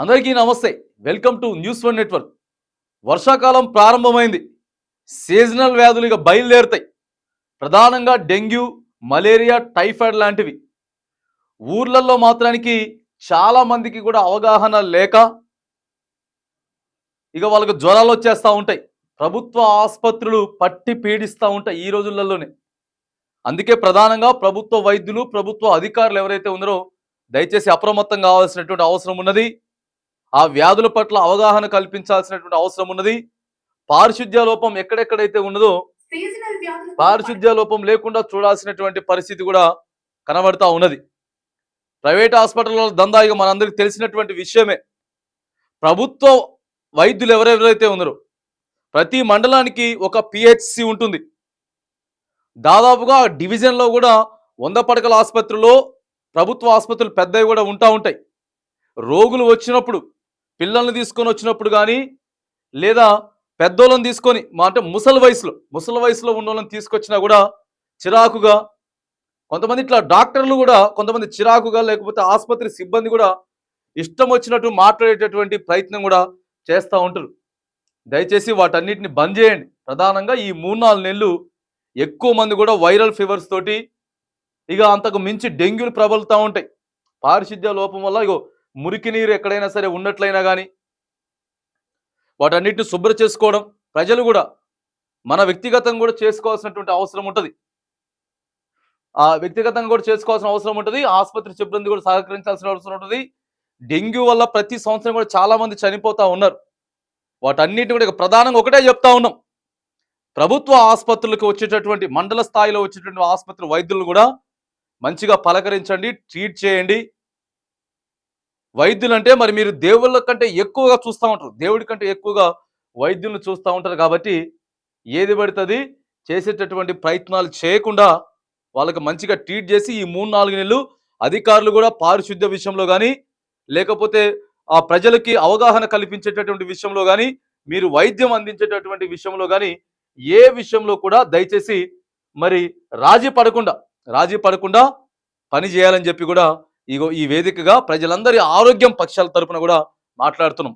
అందరికీ నమస్తే. Welcome to news one network వర్షాకాలం ప్రారంభమైంది. సీజనల్ వ్యాధులు ఇక బయలుదేరుతాయి. ప్రధానంగా డెంగ్యూ మలేరియా టైఫాయిడ్ లాంటివి. ఊర్లలో మాత్రానికి చాలా మందికి కూడా అవగాహన లేక ఇక వాళ్ళకు జ్వరాలు వచ్చేస్తూ ఉంటాయి. ప్రభుత్వ ఆసుపత్రులు పట్టి పీడిస్తూ ఉంటాయి ఈ రోజులలోనే. అందుకే ప్రధానంగా ప్రభుత్వ వైద్యులు ప్రభుత్వ అధికారులు ఎవరైతే ఉన్నారో దయచేసి అప్రమత్తం కావాల్సినటువంటి అవసరం ఉన్నది. ఆ వ్యాధుల పట్ల అవగాహన కల్పించాల్సినటువంటి అవసరం ఉన్నది. పారిశుద్ధ్య లోపం ఎక్కడెక్కడైతే ఉన్నదో పారిశుద్ధ్య లోపం లేకుండా చూడాల్సినటువంటి పరిస్థితి కూడా కనబడతా ఉన్నది. ప్రైవేట్ హాస్పిటల్లో దందా ఇక మనందరికి తెలిసినటువంటి విషయమే. ప్రభుత్వ వైద్యులు ఎవరెవరైతే ఉన్నారో ప్రతి మండలానికి ఒక పిహెచ్సి ఉంటుంది. దాదాపుగా డివిజన్లో కూడా వంద పడకల ఆసుపత్రిలో ప్రభుత్వ ఆసుపత్రులు పెద్దవి కూడా ఉంటా ఉంటాయి. రోగులు వచ్చినప్పుడు పిల్లల్ని తీసుకొని వచ్చినప్పుడు కానీ లేదా పెద్దోళ్ళని తీసుకొని మా అంటే ముసలి వయసులో ముసలి వయసులో ఉన్న వాళ్ళని తీసుకొచ్చినా కూడా చిరాకుగా కొంతమంది ఇట్లా డాక్టర్లు కూడా కొంతమంది చిరాకుగా లేకపోతే ఆసుపత్రి సిబ్బంది కూడా ఇష్టం వచ్చినట్టు మాట్లాడేటటువంటి ప్రయత్నం కూడా చేస్తూ ఉంటారు. దయచేసి వాటన్నిటిని బంద్ చేయండి. ప్రధానంగా ఈ మూడు నాలుగు నెలలు ఎక్కువ మంది కూడా వైరల్ ఫీవర్స్ తోటి ఇక అంతకు మించి డెంగ్యూలు ప్రబలుతూ ఉంటాయి. పారిశుద్ధ్య లోపం వల్ల ఇగో మురికి నీరు ఎక్కడైనా సరే ఉన్నట్లయినా కానీ వాటన్నిటిని శుభ్ర చేసుకోవడం ప్రజలు కూడా మన వ్యక్తిగతంగా కూడా చేసుకోవాల్సినటువంటి అవసరం ఉంటుంది. ఆ వ్యక్తిగతంగా కూడా చేసుకోవాల్సిన అవసరం ఉంటుంది. ఆసుపత్రి సిబ్బంది కూడా సహకరించాల్సిన అవసరం ఉంటుంది. డెంగ్యూ వల్ల ప్రతి సంవత్సరం కూడా చాలామంది చనిపోతూ ఉన్నారు. వాటన్నిటిని కూడా ప్రధానంగా ఒకటే చెప్తా ఉన్నాం. ప్రభుత్వ ఆసుపత్రులకు వచ్చేటటువంటి మండల స్థాయిలో వచ్చేటువంటి ఆసుపత్రి వైద్యులు కూడా మంచిగా పలకరించండి ట్రీట్ చేయండి. వైద్యులు అంటే మరి మీరు దేవుళ్ళ కంటే ఎక్కువగా చూస్తూ ఉంటారు. దేవుడి కంటే ఎక్కువగా వైద్యులను చూస్తూ ఉంటారు కాబట్టి ఏది పడుతుంది? చేసేటటువంటి ప్రయత్నాలు చేయకుండా వాళ్ళకి మంచిగా ట్రీట్ చేసి ఈ మూడు నాలుగు నెలలు అధికారులు కూడా పారిశుద్ధ్య విషయంలో కానీ లేకపోతే ఆ ప్రజలకి అవగాహన కల్పించేటటువంటి విషయంలో కానీ మీరు వైద్యం అందించేటటువంటి విషయంలో కానీ ఏ విషయంలో కూడా దయచేసి మరి రాజీ పడకుండా రాజీ పడకుండా పని చేయాలని చెప్పి కూడా ఇగో ఈ వేదికగా ప్రజలందరి ఆరోగ్యం పక్షాల తరపున కూడా మాట్లాడుతున్నాం.